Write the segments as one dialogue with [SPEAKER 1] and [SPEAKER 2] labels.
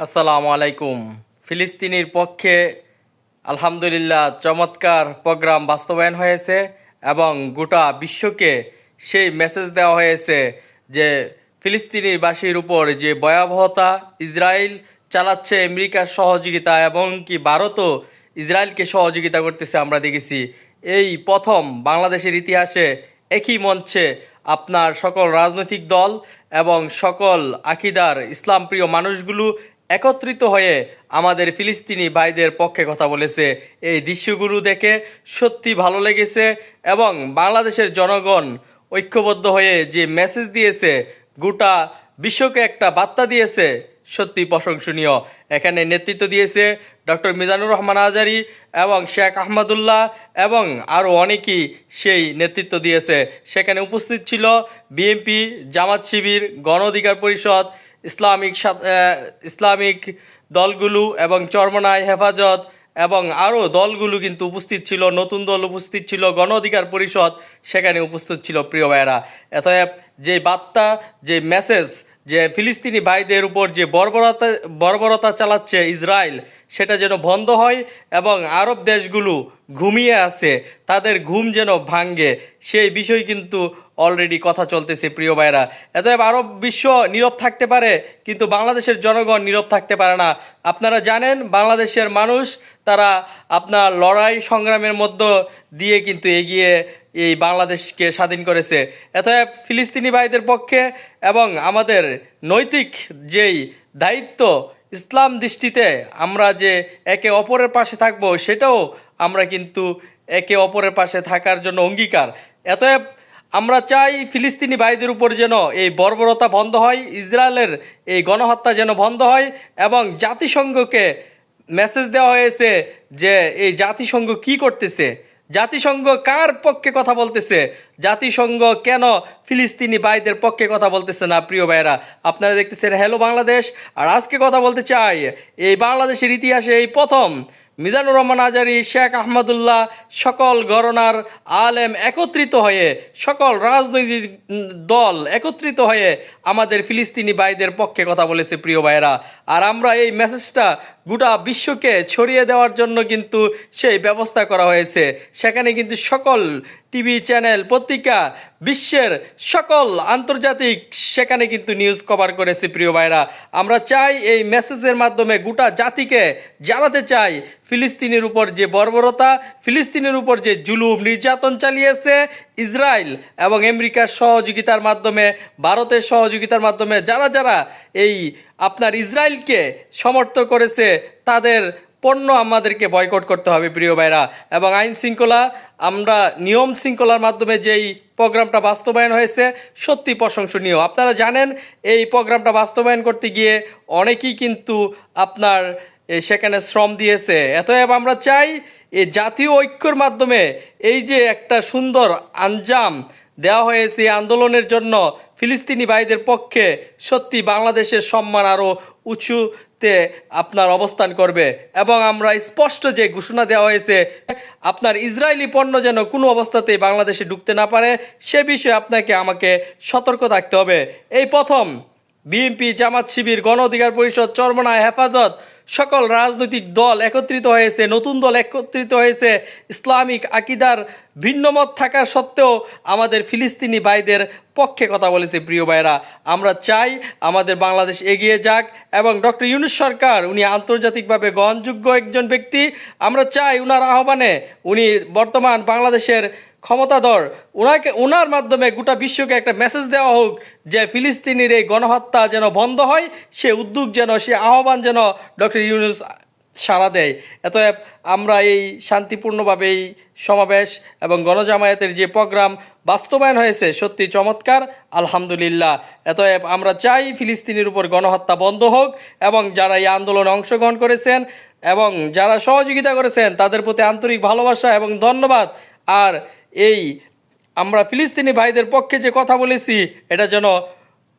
[SPEAKER 1] আসসালামু আলাইকুম। ফিলিস্তিনির পক্ষে আলহামদুলিল্লাহ চমৎকার প্রোগ্রাম বাস্তবায়ন হয়েছে এবং গোটা বিশ্বকে সেই মেসেজ দেওয়া হয়েছে যে ফিলিস্তিনিবাসীর উপর যে ভয়াবহতা ইসরায়েল চালাচ্ছে আমেরিকার সহযোগিতা এবং কি ভারতও ইসরায়েলকে সহযোগিতা করতেছে আমরা দেখেছি। এই প্রথম বাংলাদেশের ইতিহাসে একই মঞ্চে আপনার সকল রাজনৈতিক দল এবং সকল আকিদার ইসলামপ্রিয় মানুষগুলো একত্রিত হয়ে আমাদের ফিলিস্তিনি ভাইদের পক্ষে কথা বলেছে। এই দৃশ্যগুলো দেখে সত্যি ভালো লেগেছে এবং বাংলাদেশের জনগণ ঐক্যবদ্ধ হয়ে যে মেসেজ দিয়েছে, গোটা বিশ্বকে একটা বার্তা দিয়েছে, সত্যি প্রশংসনীয়। এখানে নেতৃত্ব দিয়েছে ডক্টর মিজানুর রহমান আজারি এবং শেখ আহমদুল্লাহ এবং আরও অনেকেই সেই নেতৃত্ব দিয়েছে। সেখানে উপস্থিত ছিল বিএনপি, জামাত শিবির, গণ অধিকার পরিষদ ইসলামিক ইসলামিক দলগুলো এবং চরমনায় হেফাজত এবং আরও দলগুলো কিন্তু উপস্থিত ছিল, নতুন দল উপস্থিত ছিল, গণ অধিকার পরিষদ সেখানে উপস্থিত ছিল, প্রিয় ভাইয়েরা। এতএব যে বার্তা, যে মেসেজ যে ফিলিস্তিনি ভাইদের উপর যে বর্বরতা বর্বরতা চালাচ্ছে ইসরায়েল, সেটা যেন বন্ধ হয় এবং আরব দেশগুলো ঘুমিয়ে আছে, তাদের ঘুম যেন ভাঙ্গে সেই বিষয় কিন্তু অলরেডি কথা চলতেছে প্রিয় ভাইরা এতএব আরব বিশ্ব নীরব থাকতে পারে, কিন্তু বাংলাদেশের জনগণ নীরব থাকতে পারে না। আপনারা জানেন, বাংলাদেশের মানুষ, তারা আপনার লড়াই সংগ্রামের মধ্য দিয়ে কিন্তু এগিয়ে এই বাংলাদেশকে স্বাধীন করেছে। অতএব ফিলিস্তিনি ভাইদের পক্ষে এবং আমাদের নৈতিক যেই দায়িত্ব ইসলাম দৃষ্টিতে আমরা যে একে অপরের পাশে থাকব, সেটাও আমরা কিন্তু একে অপরের পাশে থাকার জন্য অঙ্গীকার। এতএব আমরা চাই ফিলিস্তিনি ভাইদের উপর যেন এই বর্বরতা বন্ধ হয়, ইসরায়েলের এই গণহত্যা যেন বন্ধ হয় এবং জাতিসংঘকে মেসেজ দেওয়া হয়েছে যে এই জাতিসংঘ কি করতেছে। জাতিসংঘ কার পক্ষে কথা বলতেছে? জাতিসংঘ কেন ফিলিস্তিনি ভাইদের পক্ষে কথা বলতেছে না, প্রিয় ভাইরা আপনারা দেখতেছেন হ্যালো বাংলাদেশ আর আজকে কথা বলতে চাই এই বাংলাদেশের ইতিহাসে এই প্রথম মিজানুর রহমান আজারি, শেখ আহমদুল্লাহ সকল গণনার আলেম একত্রিত হয়ে, সকল রাজনৈতিক দল একত্রিত হয়ে আমাদের ফিলিস্তিনি ভাইদের পক্ষে কথা বলেছে, প্রিয় ভাইয়েরা। আর আমরা এই মেসেজটা গোটা বিশ্বকে ছড়িয়ে দেওয়ার জন্য কিন্তু সেই ব্যবস্থা করা হয়েছে। সেখানে কিন্তু সকল টিভি চ্যানেল, পত্রিকা, বিশ্বের সকল আন্তর্জাতিক সেখানে কিন্তু নিউজ কভার করেছে প্রিয় ভাইরা। আমরা চাই এই মেসেজের মাধ্যমে গোটা জাতিকে জানাতে চাই, ফিলিস্তিনের উপর যে বর্বরতা, ফিলিস্তিনের উপর যে জুলুম নির্যাতন চালিয়েছে ইসরায়েল এবং আমেরিকার সহযোগিতার মাধ্যমে, ভারতের সহযোগিতার মাধ্যমে যারা যারা এই আপনার ইসরায়েলকে সমর্থ করেছে, তাদের পণ্য আমাদেরকে বয়কট করতে হবে প্রিয় ভাইরা। এবং আইন শৃঙ্খলা, আমরা নিয়ম শৃঙ্খলার মাধ্যমে যেই প্রোগ্রামটা বাস্তবায়ন হয়েছে, সত্যি প্রশংসনীয়। আপনারা জানেন, এই প্রোগ্রামটা বাস্তবায়ন করতে গিয়ে অনেকেই কিন্তু আপনার সেখানে শ্রম দিয়েছে। এতএব আমরা চাই এই জাতীয় ঐক্যর মাধ্যমে এই যে একটা সুন্দর আঞ্জাম দেওয়া হয়েছে আন্দোলনের জন্য ফিলিস্তিনি ভাইদের পক্ষে, সত্যি বাংলাদেশের সম্মান আরও উঁচুতে আপনার অবস্থান করবে এবং আমরা স্পষ্ট যে ঘোষণা দেওয়া হয়েছে, আপনার ইসরায়েলি পণ্য যেন কোনো অবস্থাতেই বাংলাদেশে ঢুকতে না পারে, সে বিষয়ে আপনাকে আমাকে সতর্ক থাকতে হবে। এই প্রথম বিএনপি জামাত শিবির গণ অধিকার পরিষদ চরমনায় হেফাজত সকল রাজনৈতিক দল একত্রিত হয়েছে, নতুন দল একত্রিত হয়েছে, ইসলামিক আকিদার ভিন্নমত থাকা সত্ত্বেও আমাদের ফিলিস্তিনি ভাইদের পক্ষে কথা বলেছে প্রিয় ভাইরা আমরা চাই আমাদের বাংলাদেশ এগিয়ে যাক এবং ডক্টর ইউনুস সরকার, উনি আন্তর্জাতিকভাবে গ্রহণযোগ্য একজন ব্যক্তি। আমরা চাই উনার আহ্বানে উনি বর্তমান বাংলাদেশের ক্ষমতাধর। ওনাকে ওনার মাধ্যমে গোটা বিশ্বকে একটা মেসেজ দেওয়া হোক যে ফিলিস্তিনির এই গণহত্যা যেন বন্ধ হয়, সে উদ্যোগ যেন, সে আহ্বান যেন ডক্টর ইউনুস সাড়া দেয়। এতএব আমরা এই শান্তিপূর্ণভাবে এই সমাবেশ এবং গণজামায়াতের যে প্রোগ্রাম বাস্তবায়ন হয়েছে সত্যি চমৎকার, আলহামদুলিল্লাহ। এতএব আমরা চাই ফিলিস্তিনির উপর গণহত্যা বন্ধ হোক এবং যারা এই আন্দোলনে অংশগ্রহণ করেছেন এবং যারা সহযোগিতা করেছেন, তাদের প্রতি আন্তরিক ভালোবাসা এবং ধন্যবাদ। আর এই আমরা ফিলিস্তিনি ভাইদের পক্ষে যে কথা বলেছি, এটা যেন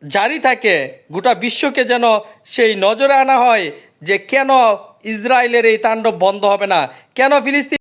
[SPEAKER 1] জারি থাকে, গোটা বিশ্বকে যেন সেই নজরে আনা হয় যে কেন ইসরায়েলের এই তাণ্ডব বন্ধ হবে না, কেন ফিলিস্তিন